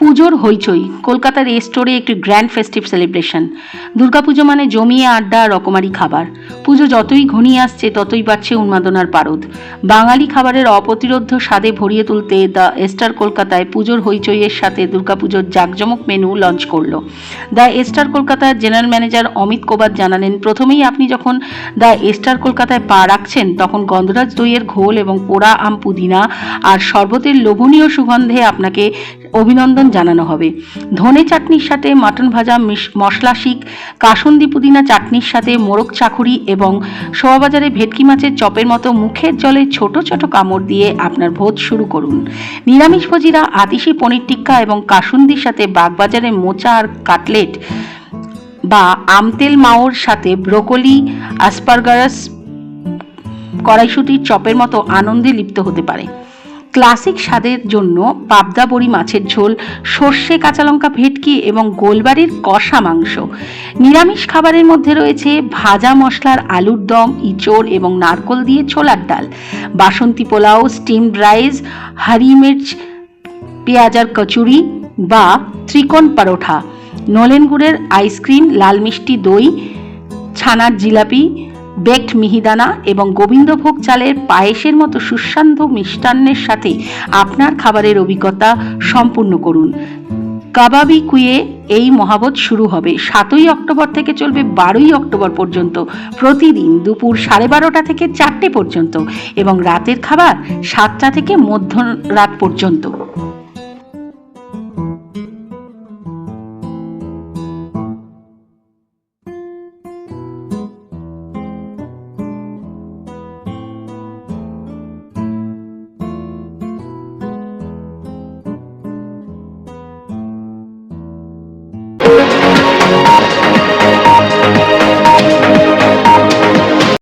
পুজোর হইচই, কলকাতার এ স্টোরে একটি গ্র্যান্ড ফেস্টিভ সেলিব্রেশন দুর্গাপুজো মানে জমিয়ে আড্ডা, রকমারি খাবার। পুজো যতই ঘনিয়ে আসছে, ততই বাড়ছে উন্মাদনার পারদ। বাঙালি খাবারের অপ্রতিরোধ্য স্বাদে ভরিয়ে তুলতে দ্য এস্টার কলকাতায় পুজোর হইচইয়ের সাথে দুর্গাপুজোর জাঁকজমক মেনু লঞ্চ করল। দ্য এস্টার কলকাতার জেনারেল ম্যানেজার অমিত কোবাদ জানালেন, প্রথমেই আপনি যখন দ্য এস্টার কলকাতায় পা রাখছেন, তখন গন্ধরাজ দইয়ের ঘোল এবং পোড়া আম পুদিনা আর শরবতের লোভনীয় সুগন্ধে আপনাকে অভিনন্দন জানানো হবে। ধনে চাটনির সাথে মাটন ভাজা মিশ- মশলা শিক, কাসুন্দি পুদিনা চাটনির সাথে মোরগ চাকুরি এবং শোয়াবাজারে ভেটকি মাছের চপের মতো মুখের জলে ছোট ছোট কামড় দিয়ে আপনার ভোজ শুরু করুন। নিরামিষভোজীরা আতিশি পনির টিক্কা এবং কাসুন্দির সাথে বাগবাজারে মোচা আর কাটলেট বা আমতেল মাওর সাথে ব্রোকলি, আসপারগারাস কড়াইশুটির চপের মতো আনন্দে লিপ্ত হতে পারে। ক্লাসিক স্বাদের জন্য পাবদা বড়ি মাছের ঝোল, সর্ষে কাঁচা লঙ্কা ভেটকি এবং গোলবাড়ির কষা মাংস। নিরামিষ খাবারের মধ্যে রয়েছে ভাজা মশলার আলুর দম, ইঁচড় এবং নারকল দিয়ে ছোলার ডাল, বাসন্তী পোলাও, স্টিমড রাইস হারি মির্চ পেঁয়াজার কচুরি বা ত্রিকোণ পরোঠা, নলেন গুড়ের আইসক্রিম, লাল মিষ্টি দই, ছানার জিলাপি বেকড মিহিদানা এবং গোবিন্দভোগ চালের পায়েসের মতো সুস্বাদু মিষ্টান্নের সাথে আপনার খাবারের অভিজ্ঞতা সম্পূর্ণ করুন। কাবাবি কুয়ে এই মহাবত শুরু হবে। সাতই অক্টোবর থেকে চলবে বারোই অক্টোবর পর্যন্ত। প্রতিদিন দুপুর সাড়ে বারোটা থেকে চারটে পর্যন্ত এবং রাতের খাবার সাতটা থেকে মধ্যরাত পর্যন্ত।